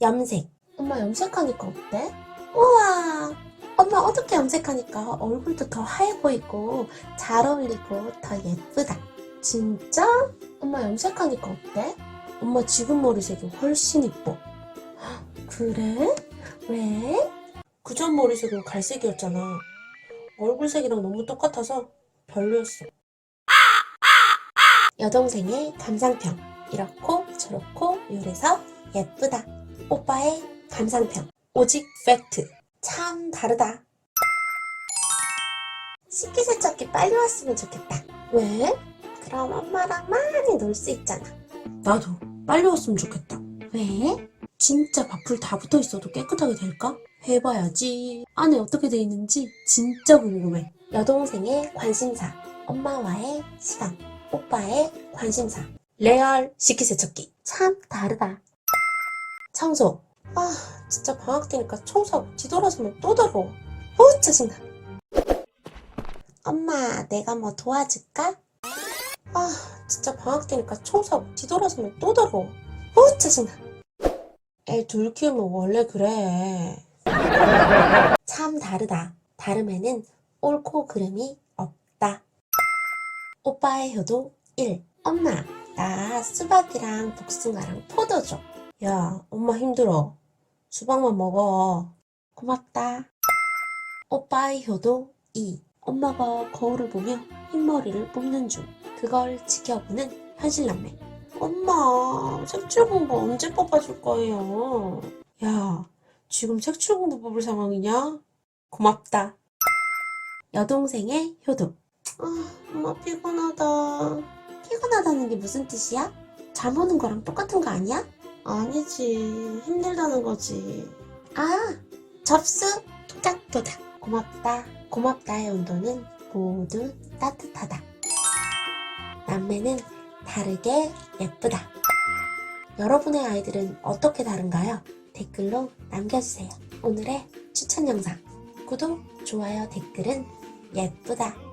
염색. 엄마 염색하니까 어때? 우와! 엄마 어떻게 염색하니까 얼굴도 더 하얘 보이고 잘 어울리고 더 예쁘다. 진짜? 엄마 염색하니까 어때? 엄마 지금 머리색이 훨씬 이뻐. 헉, 그래? 왜? 그 전 머리색은 갈색이었잖아. 얼굴색이랑 너무 똑같아서 별로였어. 여동생의 감상평. 이렇고 저렇고 요래서 예쁘다. 오빠의 감상평. 오직 팩트. 참 다르다. 식기세척기 빨리 왔으면 좋겠다. 왜? 그럼 엄마랑 많이 놀 수 있잖아. 나도 빨리 왔으면 좋겠다. 왜? 진짜 밥풀 다 붙어 있어도 깨끗하게 될까? 해봐야지. 안에 어떻게 돼 있는지 진짜 궁금해. 여동생의 관심사, 엄마와의 시간, 오빠의 관심사. 레알 식기세척기. 참 다르다. 청소. 아, 진짜 방학 때니까 청소하고 뒤돌아서면 또 더러워. 어, 짜증나. 엄마, 내가 뭐 도와줄까? 아, 진짜 방학 때니까 청소하고 뒤돌아서면 또 더러워. 어, 짜증나. 애 둘 키우면 원래 그래. 참 다르다. 다름에는 옳고 그름이 없다. 오빠의 효도 1. 엄마, 나 수박이랑 복숭아랑 포도 줘. 야, 엄마 힘들어. 수박만 먹어. 고맙다. 오빠의 효도 2. 엄마가 거울을 보며 흰머리를 뽑는 중. 그걸 지켜보는 현실남매. 엄마, 색칠 공부 언제 뽑아줄 거예요? 야, 지금 색칠 공부 뽑을 상황이냐? 고맙다. 여동생의 효도. 아, 엄마 피곤하다. 피곤하다는 게 무슨 뜻이야? 잠 오는 거랑 똑같은 거 아니야? 아니지. 힘들다는 거지. 아, 접수. 토닥토닥. 고맙다. 고맙다의 온도는 모두 따뜻하다. 남매는 다르게 예쁘다. 여러분의 아이들은 어떻게 다른가요? 댓글로 남겨주세요. 오늘의 추천 영상. 구독, 좋아요, 댓글은 예쁘다.